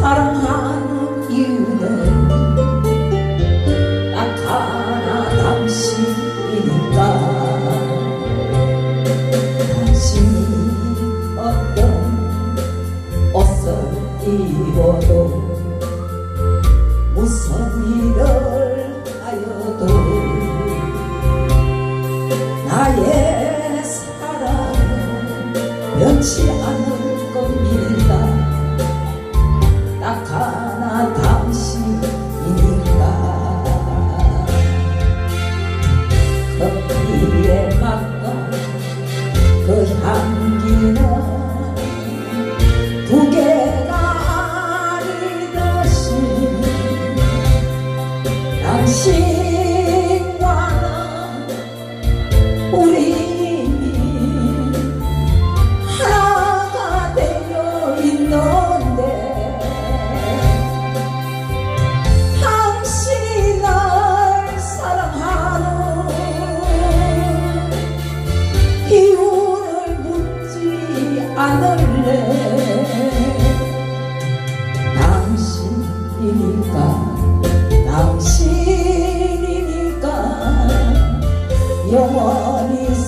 사랑하는 이유는 딱 하나 당신이니까. 당신이 어떤 옷을 입어도 무슨 일을 하여도 나의 사랑 변치 않아 有我你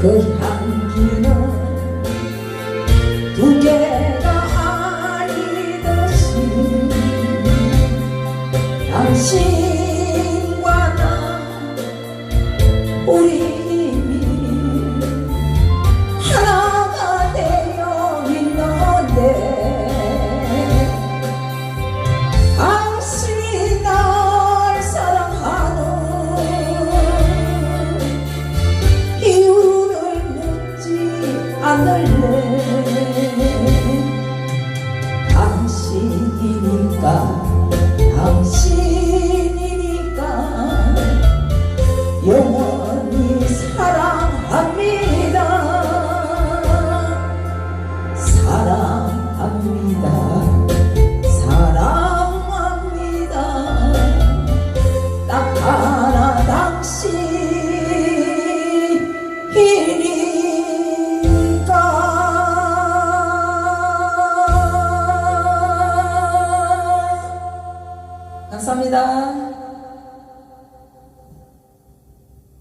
그 향기는 두 개가 아니듯이 당신 God. 감사합니다.